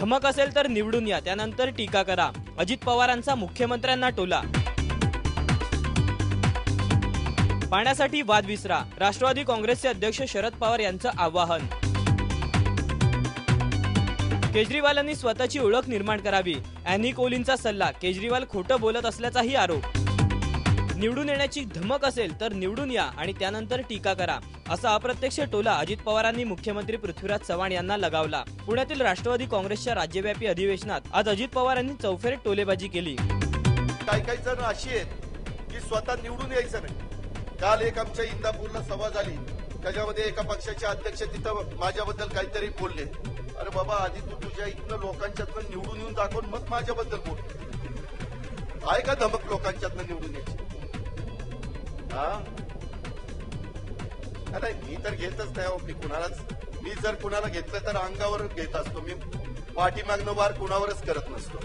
धमक असेल तर निवडून या. त्यानंतर टीका करा. अजित पवारांचा मुख्यमंत्र्यांना टोला. पाण्यासाठी वाद विसरा. राष्ट्रवादी काँग्रेसचे अध्यक्ष शरद पवार यांचं आवाहन. केजरीवालांनी स्वतःची ओळख निर्माण करावी. अॅनी कोलींचा सल्ला. केजरीवाल खोटं बोलत असल्याचाही आरोप. निवडून येण्याची धमक असेल तर निवडून या आणि त्यानंतर टीका करा असा अप्रत्यक्ष टोला अजित पवारांनी मुख्यमंत्री पृथ्वीराज चव्हाण यांना लगावला. पुण्यातील राष्ट्रवादी काँग्रेसच्या राज्यव्यापी अधिवेशनात आज अजित पवारांनी चौफेर टोलेबाजी केली. काही काही जण अशी आहेत की स्वतः निवडून यायचं नाही. काल एक आमच्या इंदापूरला सभा झाली. त्याच्यामध्ये एका पक्षाचे अध्यक्ष तिथं माझ्याबद्दल काहीतरी बोलले. अरे बाबा आधी तू तुझ्या इथनं लोकांच्यातनं निवडून येऊन दाखवून मग माझ्याबद्दल बोल. आहे का धमक लोक नाही मी तर घेतच नाही हो, मी कुणालाच मी जर कुणाला घेतलं तर अंगावर घेत असतो. मी पाठीमागनं वार कुणावरच करत नसतो.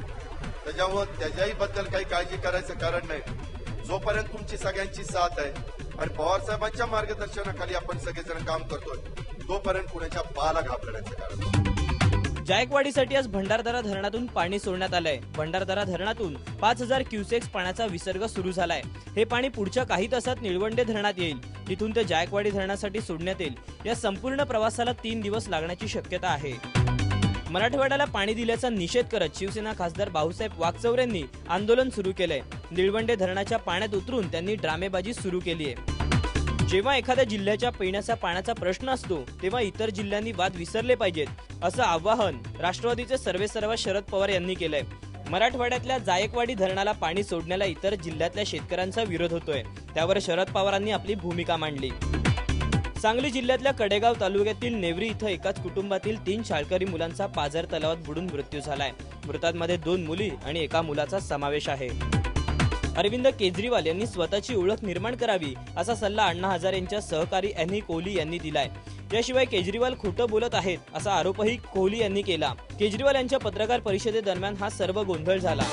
त्याच्यामुळं त्याच्याही बद्दल काही काळजी करायचं कारण नाही. जोपर्यंत तुमची सगळ्यांची साथ आहे आणि पवार साहेबांच्या मार्गदर्शनाखाली आपण सगळेजण काम करतोय तोपर्यंत कुणाच्या बाला घाबरण्याचं कारण नाही. जायकवाडीसाठी आज भंडारदरा धरणातून पाणी सोडण्यात आलंय. भंडारदरा धरणातून पाच हजार क्युसेक्स पाण्याचा विसर्ग सुरू झालाय. हे पाणी पुढच्या काही तासात निळवंडे धरणात येईल. तिथून ते जायकवाडी धरणासाठी सोडण्यात येईल. या संपूर्ण प्रवासाला तीन दिवस लागण्याची शक्यता आहे. मराठवाड्याला पाणी दिल्याचा निषेध करत शिवसेना खासदार भाऊसाहेब वागचौरेंनी आंदोलन सुरू केलंय. निळवंडे धरणाच्या पाण्यात उतरून त्यांनी ड्रामेबाजी सुरू केली आहे जेव्हा एखाद्या जिल्ह्याच्या पिण्याचा पाण्याचा प्रश्न असतो तेव्हा इतर जिल्ह्यांनी वाद विसरले पाहिजेत असं आवाहन राष्ट्रवादीचे सर्वेसर्वा शरद पवार यांनी केलंय. मराठवाड्यातल्या जायकवाडी धरणाला पाणी सोडण्याला इतर जिल्ह्यातल्या शेतकऱ्यांचा विरोध होतोय. त्यावर शरद पवारांनी आपली भूमिका मांडली. सांगली जिल्ह्यातल्या कडेगाव तालुक्यातील नेवरी इथं एकाच कुटुंबातील तीन शाळकरी मुलांचा पाझर तलावात बुडून मृत्यू झालाय. मृतांमध्ये दोन मुली आणि एका मुलाचा समावेश आहे. अरविंद केजरीवाल यांनी स्वतःची ओळख निर्माण करावी असा सल्ला अण्णा हजारे यांच्या सहकारी अॅनी कोहली यांनी दिलाय. याशिवाय केजरीवाल खोटं बोलत आहेत असा आरोपही कोहली यांनी केला. केजरीवाल यांच्या पत्रकार परिषदेदरम्यान हा सर्व गोंधळ झाला.